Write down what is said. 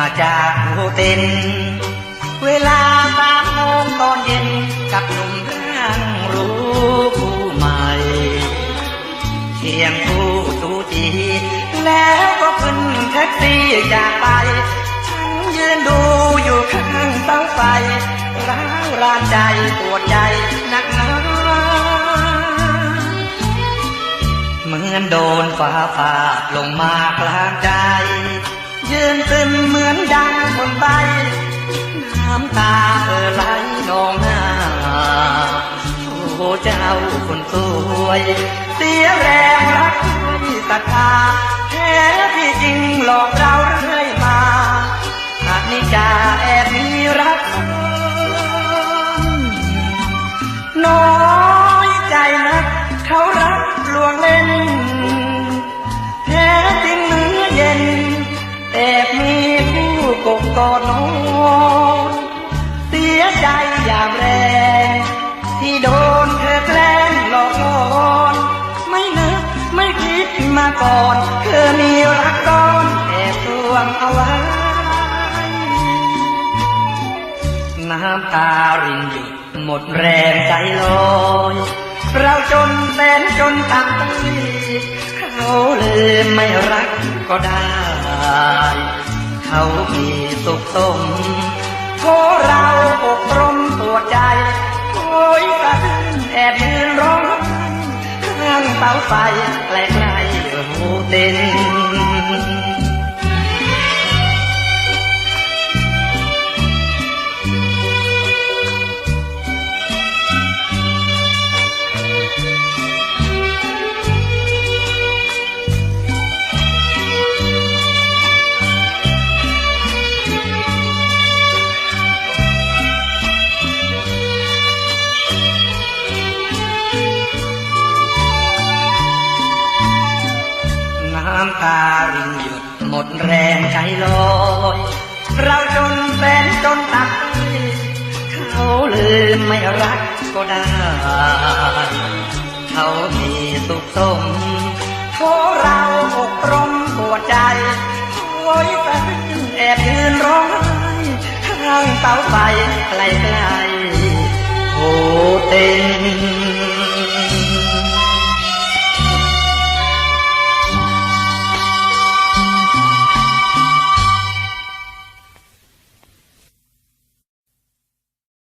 ต้นเวลาสามโมงตอนเย็นกับหนุ่มร่างรู้ผู้ใหม่เชียงผู้ตูจีแล้วก็ขึ้นแท็กซี่จากไป ฉันยืนดูอยู่ข้างเสาไฟร้าวรานใจปวดใจหนักหนาเหมือนโดนฟ้าผ่าลงมากลางใจ ยืนซึมเหมือนดังบนใบน้ำตาเออไหลนองหน้าโอ้เจ้าคนสวยเสียแรงรักด้วยศรัทธาแท้ที่จริงหลอกเราเรื่อยมาหากนิจาแอบมีรักนน้อยใจนะเขารักลวงเล่น กบกอดนอนเสียใจอย่างแรง ที่โดนเธอแกล้งหลอกลอนไม่นึกไม่คิดมาก่อนเธอมีรักก้อนแอบตวงเอาไว้ น้ำตารินหยดหมดแรงใจลอยเราจนแสนจนตังตีเขาเลยไม่รักก็ได้ เขามีสุขสมโทเราอกรมตัวใจโอยกระดึนแอบยืนร้องไห้ข้างเสาไฟแปล้ๆหูเต้น น้ำตารินหยุดหมดแรงใจลอยเราจนแฟนจนตักเขาลืมไม่รักก็ได้ เขามีสุขสมเพราะเราอกรมปวใจโอยแฟนแอบยืนร้องไห้ข้างเสาไฟไกลๆโอเต็น